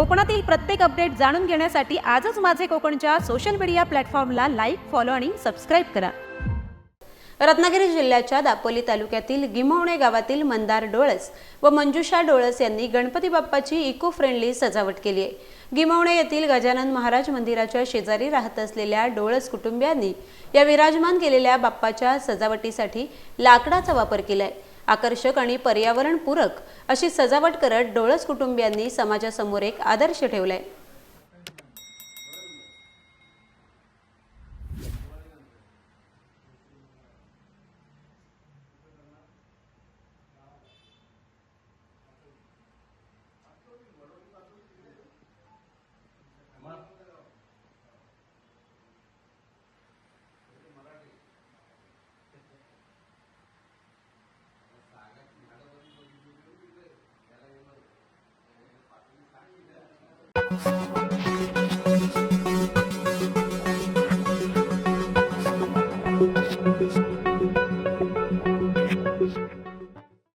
कोकणातील प्रत्येक अपडेट जाणून घेण्यासाठी आजच माझे कोकणच्या सोशल मीडिया प्लॅटफॉर्मला लाईक फॉलो आणि सबस्क्राईब करा. रत्नागिरी जिल्ह्याच्या दापोली तालुक्यातील गिमवणे गावातील मंदार डोळस व मंजुषा डोळस यांनी गणपती बाप्पाची इको फ्रेंडली सजावट केली आहे. गिमवणे येथील गजानन महाराज मंदिराच्या शेजारी राहत असलेल्या डोळस कुटुंबियांनी या विराजमान केलेल्या बाप्पाच्या सजावटीसाठी लाकडाचा वापर केला आहे आकर्षक आणि पर्यावरणपूरक अशी सजावट करत डोळस कुटुंबियांनी समाजासमोर एक आदर्श ठेवलाय. Thank you.